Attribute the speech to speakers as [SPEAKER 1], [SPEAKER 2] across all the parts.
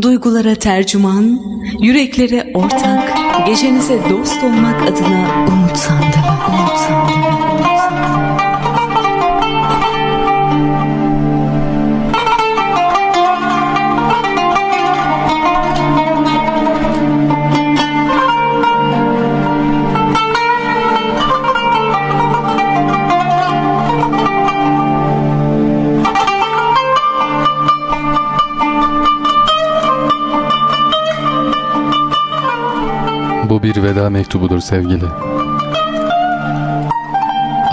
[SPEAKER 1] Duygulara tercüman, yüreklere ortak, gecenize dost olmak adına Umut Sandalı, Umut Sandalı,
[SPEAKER 2] Bu bir veda mektubudur sevgili.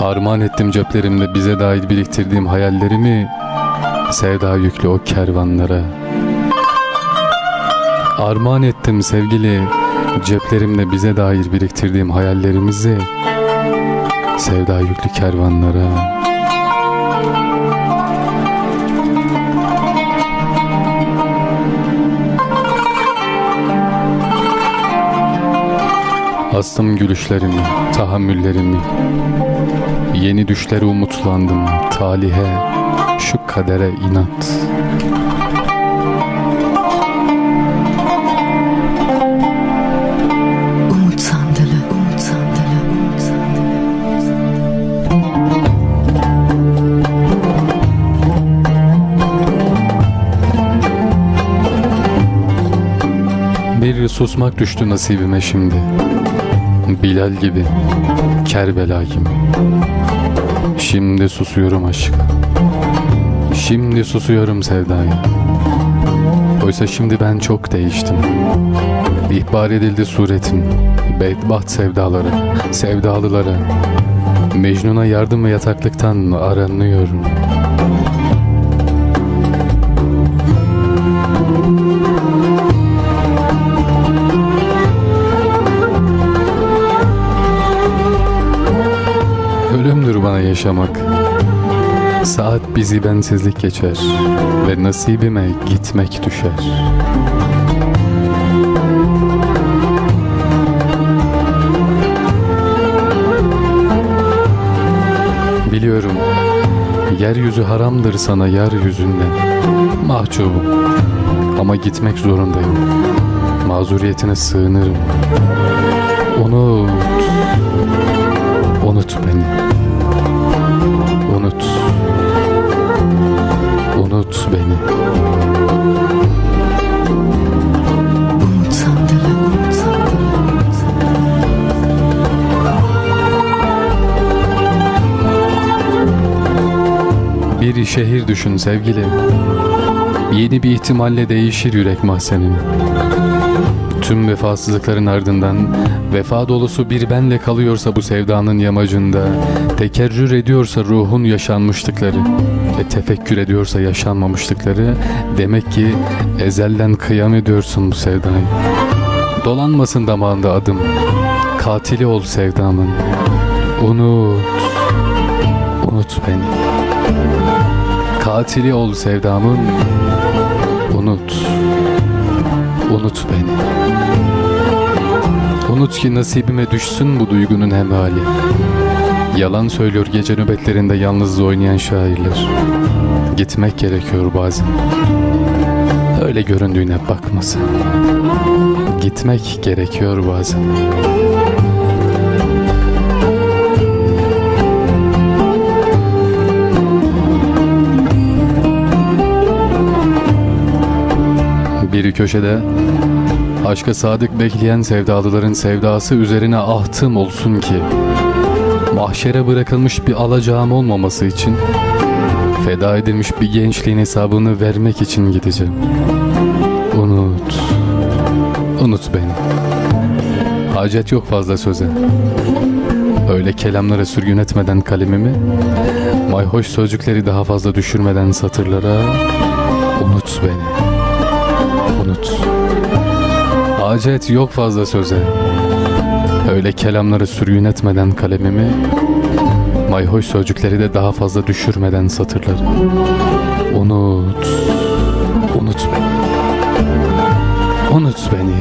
[SPEAKER 2] Armağan ettim ceplerimde bize dair biriktirdiğim hayallerimi sevda yüklü o kervanlara. Armağan ettim sevgili ceplerimde bize dair biriktirdiğim hayallerimizi sevda yüklü kervanlara. Astım gülüşlerimi, tahammüllerimi. Yeni düşlere umutlandım Talihe, şu kadere inat. Bir susmak düştü nasibime şimdi Bilal gibi, Kerbela gibi. Şimdi susuyorum aşka Şimdi susuyorum sevdaya. Oysa şimdi ben çok değiştim. İhbar edildi suretim Bedbaht sevdalara, sevdalılara. Mecnun'a yardım ve yataklıktan aranıyorum Ölümdür bana yaşamak. Saat bizi bensizlik geçer Ve nasibime gitmek düşer. Biliyorum Yeryüzü haramdır sana yeryüzünden. Mahcubum Ama gitmek zorundayım. Mazuriyetine sığınırım. Unut Unut beni Bir şehir düşün sevgili. Yeni bir ihtimalle değişir yürek mahzenin. Tüm vefasızlıkların ardından Vefa dolusu bir benle kalıyorsa bu sevdanın yamacında Tekerrür ediyorsa ruhun yaşanmışlıkları Ve tefekkür ediyorsa yaşanmamışlıkları Demek ki ezelden kıyam ediyorsun bu sevdayı. Dolanmasın damağında adım. Katili ol sevdamın. Unut. Unut beni Katili ol sevdamın. Unut. Unut beni. Unut ki nasibime düşsün bu duygunun hemali. Yalan söylüyor gece nöbetlerinde yalnız oynayan şairler. Gitmek gerekiyor bazen. Öyle göründüğüne bakmasın. Gitmek gerekiyor bazen Bir köşede aşka sadık bekleyen sevdalıların sevdası üzerine ahtım olsun ki mahşere bırakılmış bir alacağım olmaması için feda edilmiş bir gençliğin hesabını vermek için gideceğim. Unut, unut beni. Hacet yok fazla söze. Öyle kelamlara sürgün etmeden kalemimi, mayhoş sözcükleri daha fazla düşürmeden satırlara unut beni unut. Hacet yok fazla söze. Öyle kelamları sürgün etmeden kalemimi, mayhoş sözcükleri de daha fazla düşürmeden satırları. Unut, unut beni. Unut beni.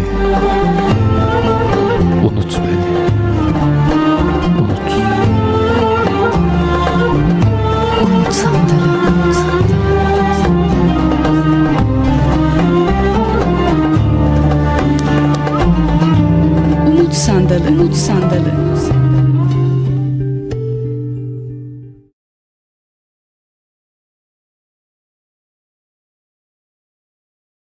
[SPEAKER 1] Umut sandalı.